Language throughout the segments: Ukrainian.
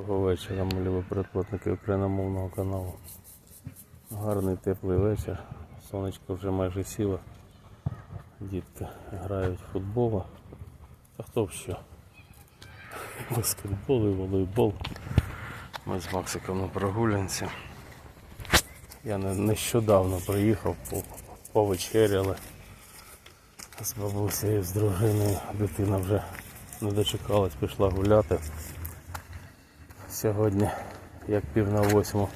Доброго вечора, ви передплатники україномовного каналу. Гарний теплий вечір. Сонечко вже майже сіло. Дітки грають в футбол. Та хто в що? Баскетбол і волейбол. Ми з Максиком на прогулянці. Я нещодавно приїхав, повечеряли з бабусею, з дружиною. Дитина вже не дочекалась, пішла гуляти. Сьогодні, як пів на восьму,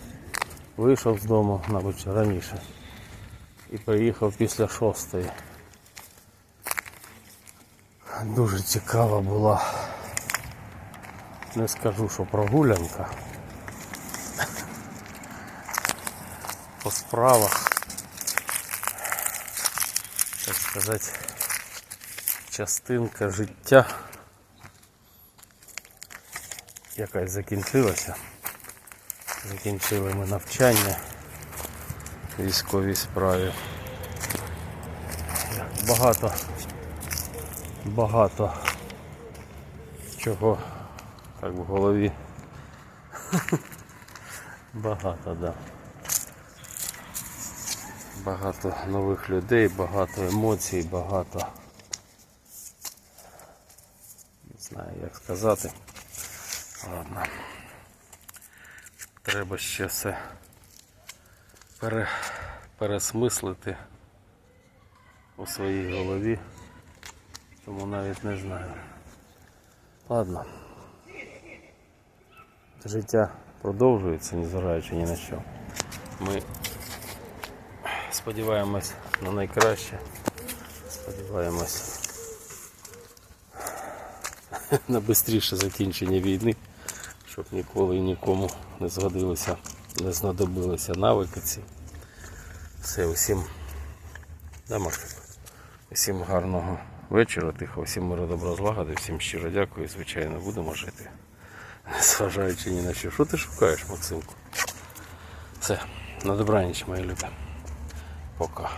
вийшов з дому, мабуть, раніше. І приїхав після шостої. Дуже цікава була. Не скажу, що прогулянка. По справах, так сказати, частинка життя якась закінчилася. Закінчили ми навчання в військовій справі. Багато, багато чого як в голові. Багато, да. Багато нових людей, багато емоцій, багато. Не знаю, як сказати. Ладно. Треба ще все пере, пересмислити у своїй голові. Тому навіть не знаю. Ладно. Життя продовжується, незважаючи ні на що. Ми сподіваємось на найкраще. Сподіваємось на швидше закінчення війни, щоб ніколи і нікому не згодилися, не знадобилися навики ці. Все, усім, да, Усім гарного вечора, тихо, всім миру, добра, злагоди, всім щиро дякую, звичайно, будемо жити. Незважаючи ні на що. Що ти шукаєш, Максимку? Все, на добраніч, мої любі. Пока.